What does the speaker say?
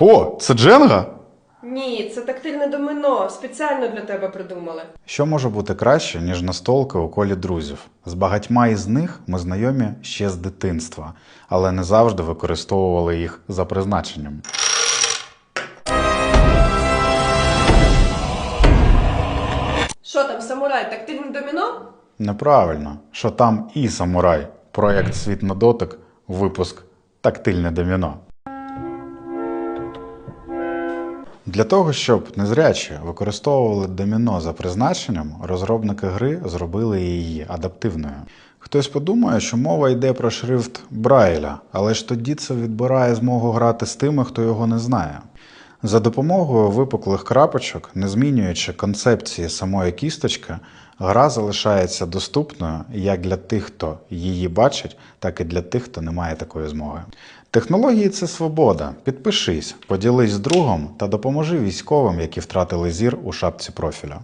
О, це Дженга? Ні, це тактильне домино. Спеціально для тебе придумали. Що може бути краще, ніж настолки у колі друзів? З багатьма із них ми знайомі ще з дитинства, але не завжди використовували їх за призначенням. Що там, самурай, тактильне доміно? Неправильно, що там і самурай, проєкт Світ на дотик, випуск Тактильне доміно. Для того, щоб незрячі використовували доміно за призначенням, розробники гри зробили її адаптивною. Хтось подумає, що мова йде про шрифт Брайля, але ж тоді це відбирає змогу грати з тими, хто його не знає. За допомогою випуклих крапочок, не змінюючи концепції самої кісточки, гра залишається доступною як для тих, хто її бачить, так і для тих, хто не має такої змоги. Технології це свобода. Підпишись, поділись з другом та допоможи військовим, які втратили зір у шапці профіля.